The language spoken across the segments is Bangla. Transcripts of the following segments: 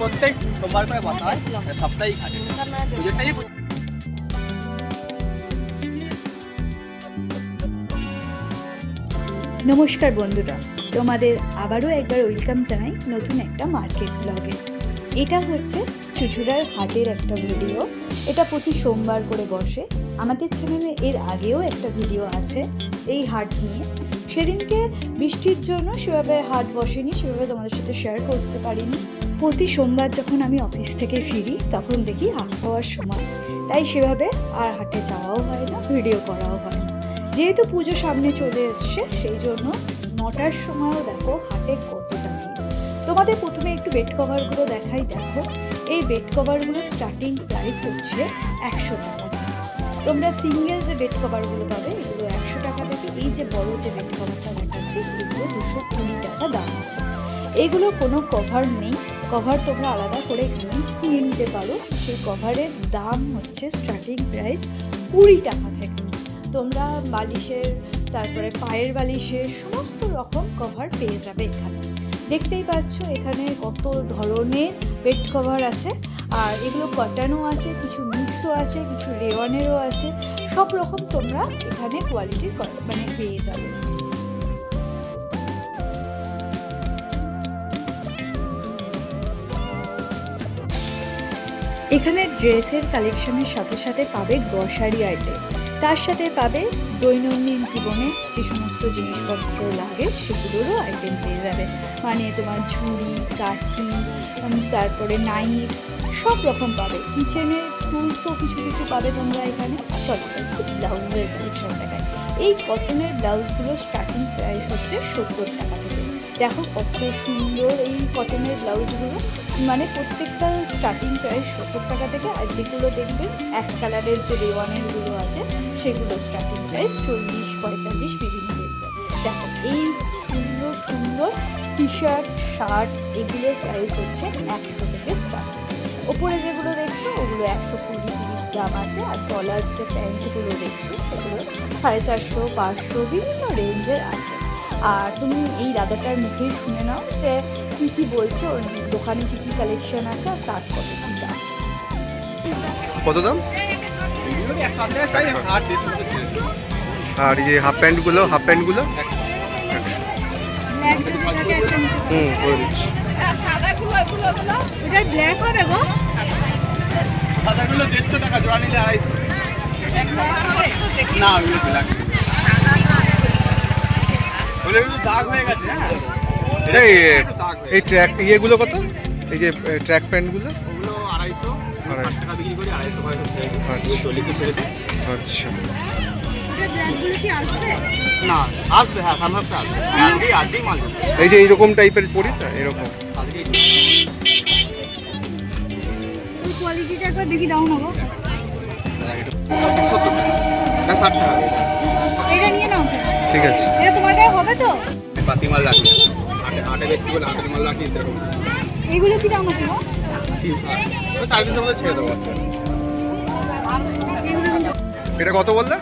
প্রত্যেক সোমবার করে বসা হয় টাইমে নমস্কার বন্ধুরা, তোমাদের আবারও একবার ওয়েলকাম জানাই নতুন একটা মার্কেট ব্লগে এটা হচ্ছে চুচুড়ার হাটের একটা ভিডিও এটা প্রতি সোমবার করে বসে। আমাদের চ্যানেলে এর আগেও একটা ভিডিও আছে এই হাট নিয়ে। সেদিনকে বৃষ্টির জন্য সেভাবে হাট বসেনি, সেভাবে তোমাদের সাথে শেয়ার করতে পারিনি। প্রতি সোমবার যখন আমি অফিস থেকে ফিরি, তখন দেখি হাট হওয়ার সময়। তাই সেভাবে আর হাটে যাওয়াও হয় না, ভিডিও করাও হয় না। যেহেতু পুজো সামনে চলে এসছে, সেই জন্য নটার সময়ও দেখো হাটে কতটা তোমাদের প্রথমে একটু বেড কভারগুলো দেখাই, দেখো। এই বেড কভারগুলো স্টার্টিং প্রাইস হচ্ছে একশো টাকা। তোমরা সিঙ্গেল যে বেড কভারগুলো পাবে, এগুলো একশো টাকা থেকে, এই যে বড় যে বেড কভারটা দেখাচ্ছি এগুলো দুশো কুড়ি টাকা দাম আছে। এগুলো কোনো কভার নেই। কভার তোমরা আলাদা করে এখানে কিনে নিতে পারো। সেই কভারের দাম হচ্ছে স্টার্টিং প্রাইস কুড়ি টাকা থেকে। তোমরা বালিশের, তারপরে পায়ের বালিশের সমস্ত রকম কভার পেয়ে যাবে এখানে। দেখতেই পাচ্ছ, এখানে কত ধরনের বেড কভার আছে। আর এগুলো কটনও আছে, কিছু মিক্সও আছে, কিছু রেওয়ানেরও আছে। সব রকম তোমরা এখানে কোয়ালিটির মানে পেয়ে যাবে। এখানে ড্রেসের কালেকশনের সাথে সাথে পাবে গ্রসারি আইটেম। তার সাথে পাবে দৈনন্দিন জীবনে যে সমস্ত জিনিসপত্র লাগে, সেগুলোরও আইটেম পেয়ে যাবে। মানে তোমার ঝুড়ি, কাঁচি তারপরে নাইফ, সব রকম পাবে। কিচেনের টুলসও কিছু কিছু পাবে তোমরা এখানে। চলো ব্লাউজের কালেকশন দেখায় এই কটনের ব্লাউজগুলো স্টার্টিং প্রাইস হচ্ছে সত্তর টাকা থেকে। দেখো কত সুন্দর এই কটনের ব্লাউজগুলো। মানে প্রত্যেকটা স্টার্টিং প্রাইস সত্তর টাকা থেকে আর যেগুলো দেখবেন, এক কালারের যে রেওয়ানেরগুলো আছে, সেগুলো স্টার্টিং প্রাইস চল্লিশ, পঁয়তাল্লিশ বিভিন্ন রেঞ্জে দেখো, এই সুন্দর সুন্দর টি শার্ট শার্ট এগুলোর প্রাইস হচ্ছে একশো থেকে স্টার্ট ওপরে যেগুলো দেখছ, ওগুলো একশো কুড়ি, তিরিশ দাম আছে, আর ডলার যে প্যান্টগুলো দেখছ, সেগুলো সাড়ে চারশো, পাঁচশো বিভিন্ন রেঞ্জের আছে। আর তুমি এই দাদাটার মুখেই শুনে নাও যে কী কী বলছে ওর দোকানে কী কী কালেকশন আছে আর তার কত কী দাম। কত দাম। আর এই হাফ প্যান্টগুলো হাফ প্যান্টগুলো হুম এটা ব্ল্যাক হবে গো সাদাগুলো দেড়শো টাকা জোড়া নিলে আড়াইশো। না ওগুলো ব্ল্যাক ওগুলো একটু দাগ হয়ে গেছে হ্যাঁ এই এই ট্র্যাক ইয়েগুলো কত? এই যে ট্র্যাক প্যান্টগুলো আড়াইশো আচ্ছা। হ্যাঁ এই যে এইরকম টাইপের পরি না এরকম। কোয়ালিটিটা একবার দেখি দাও না গো সত্তর টাকা ষাট টাকা। এটা নিয়ে ঠিক আছে। এটা তোমার গায়ে হবে তো? পাতি মাল রাখি। আটে আটে দেখছি বলে আটে মাল রাখি এরকম এগুলো কি দাম আছে গো? সাড়ে তিনশো মধ্যে ছেড়ে দেবো। এটা কত বললে?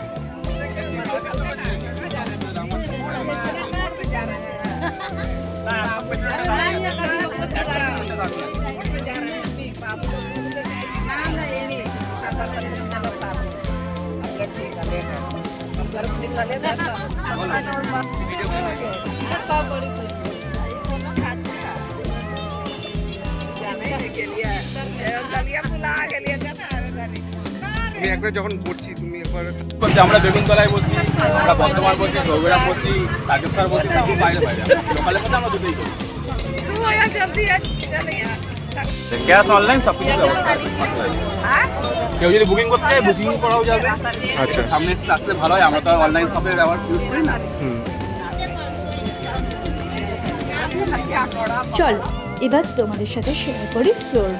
আমি একবার যখন তুমি একবার বলছি আমরা বেগুনতলায় বসি আমরা বর্ধমান বসি বগুড়া বসি তারকেশ্বর বসি বাইরে বাইরে। লোকালের মধ্যে আমরা দুটোই গ্যাস অনলাইন সব কিছু মাত্রায়। কেউ যদি বুকিং করতে চায় বুকিং করাও যাবে। আচ্ছা। সামনে আসলে ভালো হয় আমরা তো অনলাইন শপে ব্যবহার ইউজ করি না। চল এবার তোমাদের সাথে শেয়ার করি ফ্লোর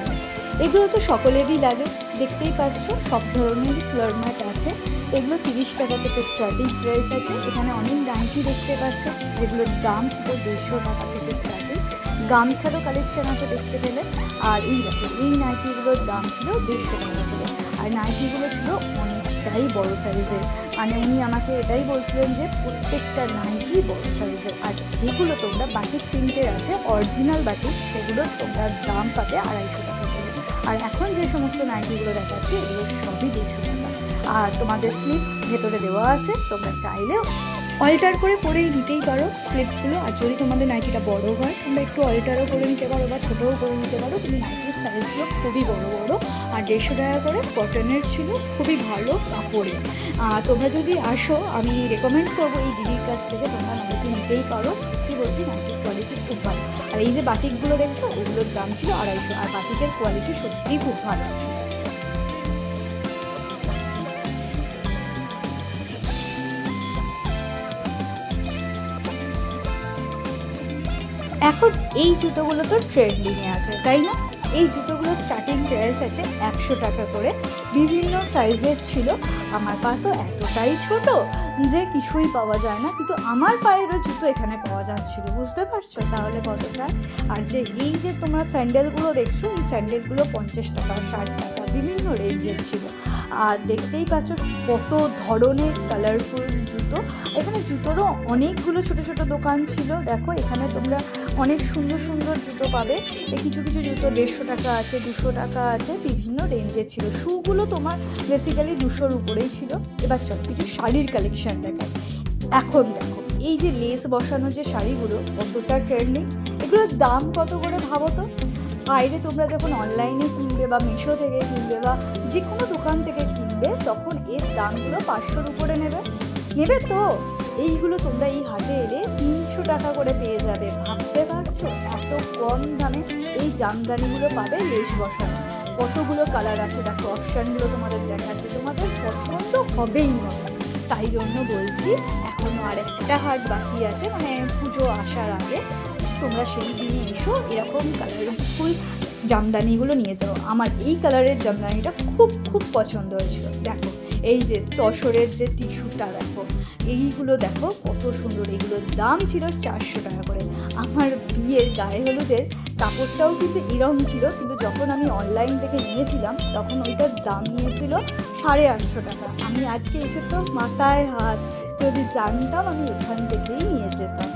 এগুলো তো সকলেরই লাগে দেখতেই পাচ্ছ সব ধরনের ফ্লোর ম্যাট আছে। এগুলো তিরিশ টাকা থেকে স্টার্টিং প্রাইস আছে। এখানে অনেক নাইটি দেখতে পাচ্ছ। যেগুলোর দাম ছিল দেড়শো টাকা থেকে স্টার্টিং গামছারও কালেকশন আছে দেখতে পেলে আর এই দেখো, এই নাইটিগুলোর দাম ছিল দেড়শো টাকা করে আর নাইটিগুলো ছিল অনেকটাই বড় সাইজের মানে উনি আমাকে এটাই বলছিলেন যে, প্রত্যেকটা নাইটি বড় সাইজের আর যেগুলো তোমরা বাটিক প্রিন্টের আছে অরিজিনাল বাটিক সেগুলো তোমরা দাম পাবে আড়াইশো টাকা করে। আর এখন যে সমস্ত নাইটিগুলো দেখাচ্ছি, এগুলো সবই দেড়শো টাকা। আর তোমাদের স্লিপ ভেতরে দেওয়া আছে, তোমরা চাইলেও অল্টার করে পরেই নিতেই পারো স্লিপগুলো আর যদি তোমাদের নাইটিটা বড় হয়, তোমরা একটু অল্টারও করে নিতে পারো বা ছোটোও করে নিতে পারো, কিন্তু নাইটির সাইজগুলো খুবই বড় বড়। আর দেড়শো টাকা করে কটনের ছিল, খুবই ভালো কাপড়ে। আর তোমরা যদি আসো, আমি রেকমেন্ড করব এই দিদির কাছ থেকে, তোমরা নাইটি নিতেই পারো। কি বলছি? নাইটির কোয়ালিটি খুব ভালো। আর এই যে বাটিকগুলো দেখছ, ওগুলোর দাম ছিল আড়াইশো। আর বাটিকের কোয়ালিটি সত্যিই খুব ভালো ছিল। এখন এই জুতোগুলো তো ট্রেন্ডিংয়ে আছে, তাই না? এই জুতোগুলোর স্টার্টিং প্রাইস আছে একশো টাকা করে। বিভিন্ন সাইজের ছিল। আমার পা তো এতটাই ছোট যে কিছুই পাওয়া যায় না, কিন্তু আমার পায়েরও জুতো এখানে পাওয়া যাচ্ছিল, বুঝতে পারছ? তাহলে কতটা? আর যে এই যে তোমরা স্যান্ডেলগুলো দেখছ, এই স্যান্ডেলগুলো পঞ্চাশ টাকা, ষাট টাকা, বিভিন্ন রেঞ্জের ছিল। আর দেখতেই পাচ্ছ কত ধরনের কালারফুল জুতো। এখানে জুতোরও অনেকগুলো ছোট ছোট দোকান ছিল। দেখো, এখানে তোমরা অনেক সুন্দর সুন্দর জুতো পাবে। কিছু কিছু জুতো দেড়শো টাকা আছে, দুশো টাকা আছে, বিভিন্ন রেঞ্জের ছিল। শুগুলো তোমার বেসিক্যালি দুশোর উপরেই ছিল। এবার চলো, কিছু শাড়ির কালেকশান দেখায় এখন দেখো, এই যে লেস বসানো যে শাড়িগুলো, কতটা ট্রেন্ডিং এগুলোর দাম কত করে ভাবো তো? বাইরে তোমরা যখন অনলাইনে কিনবে বা মিশো থেকে কিনবে বা যে কোনো দোকান থেকে কিনবে, তখন এর দামগুলো পাঁচশোর উপরে নেবে। নেবে তো? এইগুলো তোমরা এই হাটে এলে তিনশো টাকা করে পেয়ে যাবে। ভাবতে পারছ? এত কম দামে এই জামদানিগুলো পাবে লেস বসানো। কতগুলো কালার আছে? দেখো অপশানগুলো তোমাদের দেখাচ্ছে। তোমাদের পছন্দ হবেই হবে তাই জন্য বলছি এখনও আর একটা হাট বাকি আছে মানে পুজো আসার আগে। তোমরা সেই দিনে এসো, এরকম কালারফুল জামদানিগুলো নিয়ে যাও। আমার এই কালারের জামদানিটা খুব খুব পছন্দ হয়েছিল। দেখো এই যে তসরের যে টিস্যুটা দেখো, এইগুলো দেখো কত সুন্দর, এগুলোর দাম ছিল চারশো টাকা করে। আমার বিয়ের গায়ে হলুদের কাপড়টাও কিন্তু এরম ছিল, কিন্তু যখন আমি অনলাইন থেকে নিয়েছিলাম, তখন ওইটার দাম নিয়েছিল সাড়ে আটশো টাকা। আমি আজকে এসে তো মাথায় হাত, যদি জানতাম আমি এখান থেকেই নিয়ে যেতাম।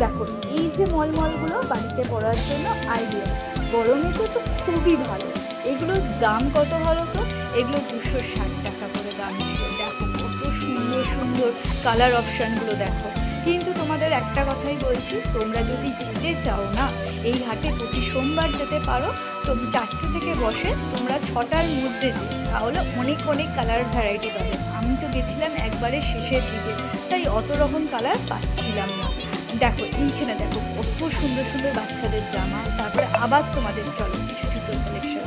দেখো, এই যে মলমলগুলো বাড়িতে পরার জন্য আইডিয়া গরমে তো তো খুবই ভালো। এগুলোর দাম কত ভালো তো? এগুলো দুশো ষাট দেখো কত সুন্দর সুন্দর কালার অপশানগুলো দেখো। কিন্তু তোমাদের একটা কথাই বলছি, তোমরা যদি যেতে চাও না, এই হাটে প্রতি সোমবার যেতে পারো, তো চারটে থেকে বসে তোমরা ছটার মধ্যে যে তাহলে অনেক অনেক কালার ভ্যারাইটি পাবে। আমি তো গেছিলাম একবারে শেষের দিকে, তাই অত রকম কালার পাচ্ছিলাম না। দেখো, এইখানে দেখো কত সুন্দর সুন্দর বাচ্চাদের জামা, তারপরে আবার তোমাদের চলো, কিছু জুতোর কালেকশন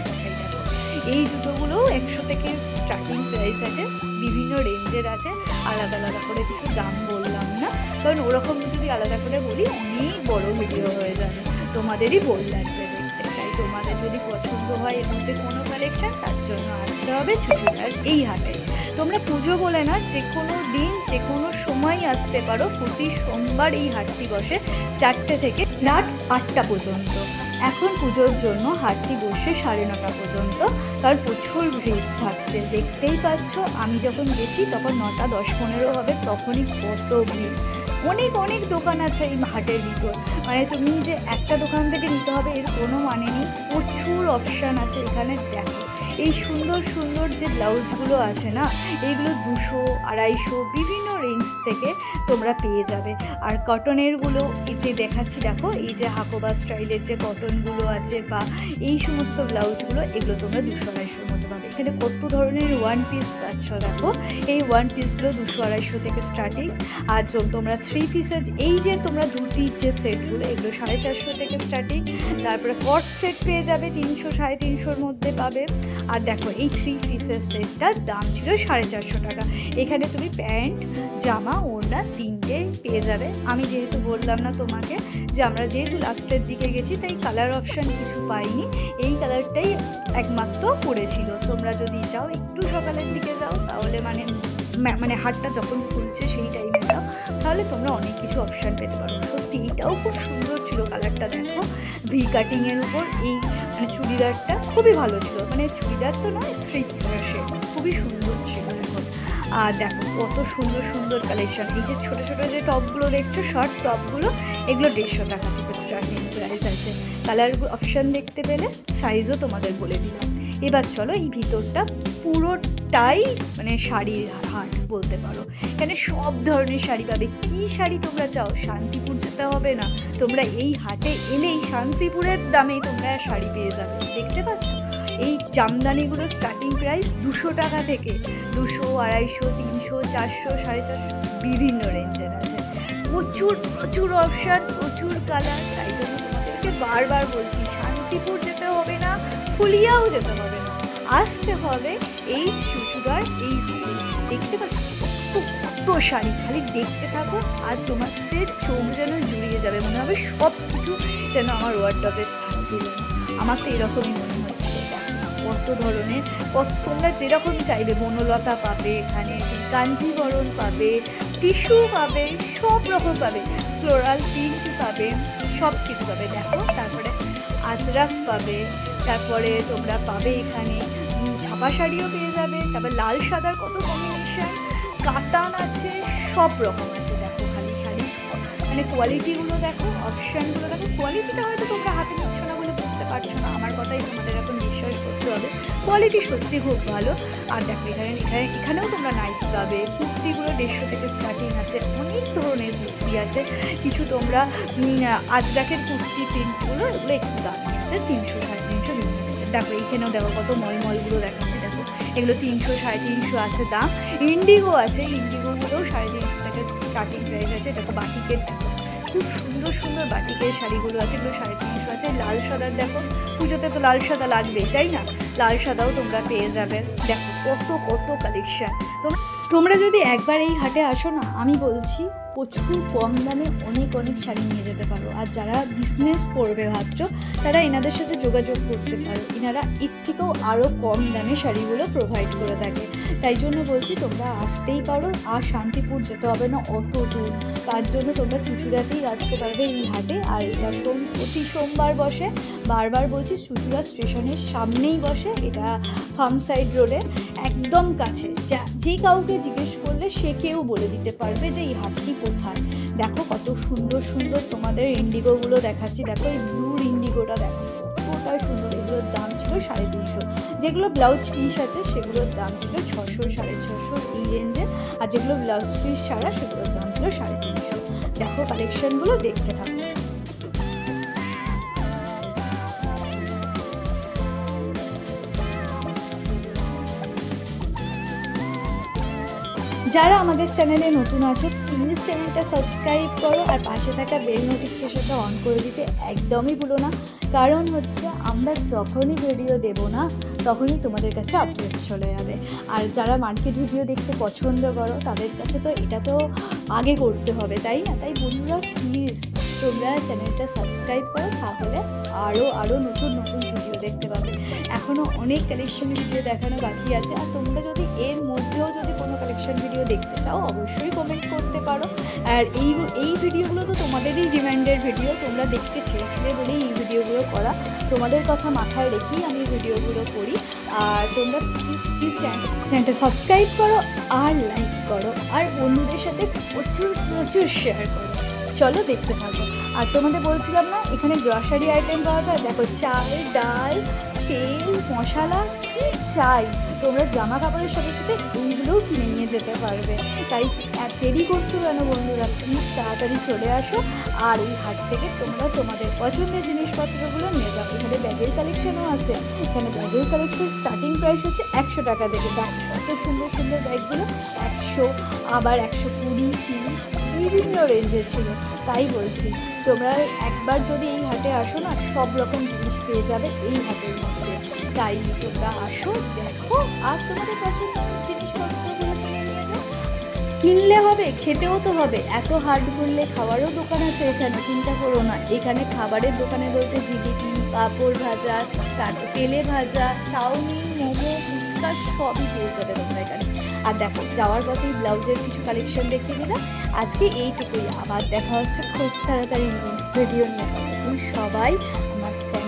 এই জুতোগুলো একশো থেকে স্টার্টিং প্রাইস আছে, বিভিন্ন রেঞ্জের আছে আলাদা আলাদা করে কিছু দাম বললাম না, কারণ ওরকম যদি আলাদা করে বলি, অনেক বড় ভিডিও হয়ে যাবে। তোমাদেরই বল লাগবে দেখতে, তাই তোমাদের যদি পছন্দ হয় এর মধ্যে কোনো কালেকশন তার জন্য আসতে হবে চুচুড়ার এই হাটে তোমরা পুজো বলে না যে কোনো দিন যে কোনো সময় আসতে পারো, প্রতি সোমবার এই হাটটি বসে চারটে থেকে রাত আটটা পর্যন্ত। এখন পুজোর জন্য হাটটি বসে সাড়ে নটা পর্যন্ত। তার প্রচুর ভিড় থাকছে। দেখতেই পাচ্ছ, আমি যখন গেছি তখন নটা দশ পনেরো হবে, তখনই কত ভিড়। অনেক অনেক দোকান আছে এই হাটের ভিতর। মানে তুমি যে একটা দোকান থেকে নিতে হবে এর কোনো মানে নেই। প্রচুর অপশান আছে এখানে দেখো। এই সুন্দর সুন্দর যে ব্লাউজগুলো আছে না এইগুলো দুশো, আড়াইশো বিভিন্ন রেঞ্জ থেকে তোমরা পেয়ে যাবে। আর কটনেরগুলো এই যে দেখাচ্ছি, দেখো, এই যে হাকোবা স্টাইলের যে কটনগুলো আছে বা এই সমস্ত ব্লাউজগুলো, এগুলো তোমরা দুশো, আড়াইশোর মধ্যে পাবে। এখানে কত ধরনের ওয়ান পিস পাচ্ছ দেখো? এই ওয়ান পিসগুলো দুশো, আড়াইশো থেকে স্টার্টিং আর তোমরা থ্রি পিসের এই যে তোমরা ধুতির যে সেটগুলো, এগুলো সাড়ে চারশো থেকে স্টার্টিং তারপরে কট সেট পেয়ে যাবে তিনশো, সাড়ে তিনশোর মধ্যে পাবে। আর দেখো, এই থ্রি পিসের সেটটার দাম ছিল সাড়ে চারশো টাকা। এখানে তুমি প্যান্ট, জামা, ওড়না তিনটে পেয়ে যাবে। আমি যেহেতু বললাম না তোমাকে যে আমরা যেহেতু লাস্টের দিকে গেছি, তাই কালার অপশান কিছু পাইনি। এই কালারটাই একমাত্র পড়েছিল। তোমরা যদি যাও একটু সকালের দিকে যাও, তাহলে মানে মানে হাটটা যখন খুলছে সেই টাইমে যাও, তাহলে তোমরা অনেক কিছু অপশান পেতে পারো। সত্যি এইটাও খুব সুন্দর ছিল কালারটা দেখো। ভি কাটিংয়ের উপর এই মানে চুড়িদারটা খুবই ভালো ছিল। মানে চুড়িদার তো নয় থ্রি খুবই সুন্দর ছিল আর দেখো, কত সুন্দর সুন্দর কালেকশন এই যে ছোটো ছোটো যে টপগুলো দেখছ শর্ট টপগুলো এগুলো দেড়শো টাকা থেকে স্টার্টিং প্রাইস আছে। কালার অপশান দেখতে পেলে সাইজও তোমাদের বলে দিলাম। এবার চলো এই ভিতরটা পুরোটাই মানে শাড়ির হাট বলতে পারো। এখানে সব ধরনের শাড়ি পাবে। কী শাড়ি তোমরা চাও? শান্তিপুর যেতে হবে না? তোমরা এই হাটে এলেই শান্তিপুরের দামেই তোমরা শাড়ি পেয়ে যাবে। দেখতে পাচ্ছ? এই জামদানিগুলো স্টার্টিং প্রাইস দুশো টাকা থেকে দুশো, আড়াইশো, তিনশো, চারশো, সাড়ে চারশো, বিভিন্ন রেঞ্জের আছে। প্রচুর প্রচুর অপশান প্রচুর কালার তাই জন্য তোমাদেরকে বারবার বলছি, শান্তিপুর যেতে হবে না, ফুলিয়াও যেতে হবে না। আসতে হবে এই চুচুড়ার এই দেখতে পাচ্ছ? কত শাড়ি, খালি দেখতে থাকো আর তোমাদের চোখ যেন জুড়িয়ে যাবে। মনে হবে সব কিছু যেন আমার ওয়ার্ডটপে থাকবে। আমার তো এরকমই মনে হচ্ছে। কত ধরনের, কত তোমরা যেরকম চাইবে, বনলতা পাবে, এখানে কাঞ্জিবরণ পাবে, টিস্যু পাবে, সব রকম পাবে ফ্লোরাল প্রিন্ট পাবে সব কিছু পাবে। দেখো, তারপরে আজরাক পাবে, তারপরে তোমরা পাবে এখানে ছাপা শাড়িও পেয়ে যাবে, তারপর লাল সাদার কত কম্বিনেশন কাতান আছে, সব রকম আছে, দেখো, খালি শাড়ি মানে কোয়ালিটিগুলো দেখো অপশানগুলো দেখো কোয়ালিটিটা হয়তো তোমরা হাতে নিচ্ছ না বলে বুঝতে পারছ না। আমার কথাই তোমাদের এখন বিশ্বাস করতে হবে। কোয়ালিটি সত্যি খুব ভালো। আর দেখো, এখানে এখানে, এখানেও তোমরা নাইটি পাবে। কুর্তিগুলো দেড়শো থেকে স্টার্টিং আছে। অনেক ধরনের কুর্তি আছে। কিছু তোমরা আজরাকের কুর্তি প্রিন্টগুলো এগুলো একটু দামি আছে তিনশো, সাড়ে তিনশো দেখো, এইখানেও দেখো কত মলমলগুলো দেখাচ্ছে। দেখো এগুলো তিনশো, সাড়ে তিনশো আছে দাম। ইন্ডিগো আছে ইন্ডিগোগুলো সাড়ে তিনশো টাকা স্টার্টিং প্রাইস আছে দেখো বাটিকের খুব সুন্দর সুন্দর বাটিকের শাড়িগুলো আছে, এগুলো সাড়ে তিনশো আছে। লাল সাদার দেখো, পুজোতে তো লাল সাদা লাগবেই, তাই না? লাল সাদাও তোমরা পেয়ে যাবে। দেখো কত কত কালেকশান তোমরা যদি একবার এই হাটে আসো না, আমি বলছি প্রচুর কম দামে অনেক অনেক শাড়ি নিয়ে যেতে পারো। আর যারা বিজনেস করবে ভাবছ, তারা এনাদের সাথে যোগাযোগ করতে পারো। এনারা এর থেকেও আরও কম দামে শাড়িগুলো প্রোভাইড করে থাকে। তাই জন্য বলছি তোমরা আসতেই পারো আর শান্তিপুর যেতে হবে না অত দূর। তার জন্য তোমরা চুচুড়াতেই আসতে পারবে এই হাটে। আর এটা সোম, প্রতি সোমবার বসে। বারবার বলছি চুচুড়া স্টেশনের সামনেই বসে। এটা ফার্ম সাইড রোডে একদম কাছে। যা, যে কাউকে জিজ্ঞেস করলে সে কেউ বলে দিতে পারবে যে, এই হাতটি কোথায়? দেখো কত সুন্দর সুন্দর তোমাদের ইন্ডিগোগুলো দেখাচ্ছি। দেখো এই ব্লুর ইন্ডিগোটা দেখো কতটা সুন্দর। এগুলোর দাম ছিল সাড়ে তিনশো যেগুলো ব্লাউজ পিস আছে, সেগুলোর দাম ছিল ছশো সাড়ে ছশো এই রেঞ্জে আর যেগুলো ব্লাউজ পিস ছাড়া, সেগুলোর দাম ছিল সাড়ে তিনশো। দেখো কালেকশনগুলো দেখতে থাকো। যারা আমাদের চ্যানেলে নতুন আছো প্লিজ চ্যানেলটা সাবস্ক্রাইব করো আর পাশে থাকা বেল নোটিফিকেশনটা অন করে দিতে একদমই ভুলো না। কারণ হচ্ছে, আমরা যখনই ভিডিও দেব না, তখনই তোমাদের কাছে আপডেট চলে যাবে। আর যারা মার্কেট ভিডিও দেখতে পছন্দ করো, তাদের কাছে তো এটা তো আগে করতে হবে, তাই না? তাই বন্ধুরা প্লিজ তোমরা চ্যানেলটা সাবস্ক্রাইব করো, তাহলে আরও আরও নতুন নতুন ভিডিও দেখতে পাবে। এখনও অনেক কালেকশন ভিডিও দেখানো বাকি আছে। আর তোমরা যদি এর মধ্যেও যদি কোনো কালেকশন ভিডিও দেখতে চাও, অবশ্যই কমেন্ট করতে পারো। আর এই এই ভিডিওগুলো তো তোমাদেরই রিমাইন্ডার ভিডিও তোমরা দেখতে চেয়েছিলে বলেই এই ভিডিওগুলো করা। তোমাদের কথা মাথায় রেখেই আমি ভিডিওগুলো করি। আর তোমরা প্লিজ প্লিজ চ্যানেলটা সাবস্ক্রাইব করো আর লাইক করো। আর বন্ধুদের সাথে প্রচুর প্রচুর শেয়ার করো। চলো দেখতে থাকো। আর তোমাদের বলছিলাম না, এখানে গ্রসারি আইটেম পাওয়া যায়? দেখো, চাল, ডাল, তেল, মশলা চাই। তোমরা জামা কাপড়ের সাথে সাথে এইগুলোও কিনে নিয়ে যেতে পারবে। তাই দেরি করছ কেন বন্ধুরা? প্লিজ তাড়াতাড়ি চলে আসো আর এই হাট থেকে তোমরা তোমাদের পছন্দের জিনিসপত্রগুলো নিয়ে যাও। এখানে ব্যাগের কালেকশনও আছে। এখানে ব্যাগের কালেকশন স্টার্টিং প্রাইস হচ্ছে একশো টাকা থেকে। দেখো কত সুন্দর সুন্দর ব্যাগগুলো। একশো, আবার একশো কুড়ি, তিরিশ, বিভিন্ন রেঞ্জের ছিল। তাই বলছি, তোমরা একবার যদি এই হাটে আসো না, সব রকম জিনিস পেয়ে যাবে এই হাটের মধ্যে। তাই তোমরা আসো, দেখো, আর তোমাদের পছন্দের কিনলে হবে, খেতেও তো হবে। এত হাট ঘুরলে খাবারও দোকান আছে এখানে, চিন্তা করো না। এখানে খাবারের দোকানে বলতে জিলিপি, পাঁপড় ভাজা, তারপর তেলে ভাজা, চাউমিন, মোমো, ফুচকা সবই পেয়ে যাবে তোমরা এখানে। আর দেখো, যাওয়ার পথেই ব্লাউজের কিছু কালেকশন দেখিয়ে দিলাম আজকে এইটুকুই। আবার দেখা হচ্ছে খুব তাড়াতাড়ি ভিডিও নিয়ে। সবাই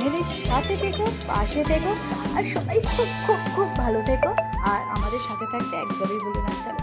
চ্যানেলের সাথে থেকো, পাশে থেকো, আর সবাই খুব খুব খুব ভালো থেকো। আর আমাদের সাথে থাকতে একদমই বলে না, চলো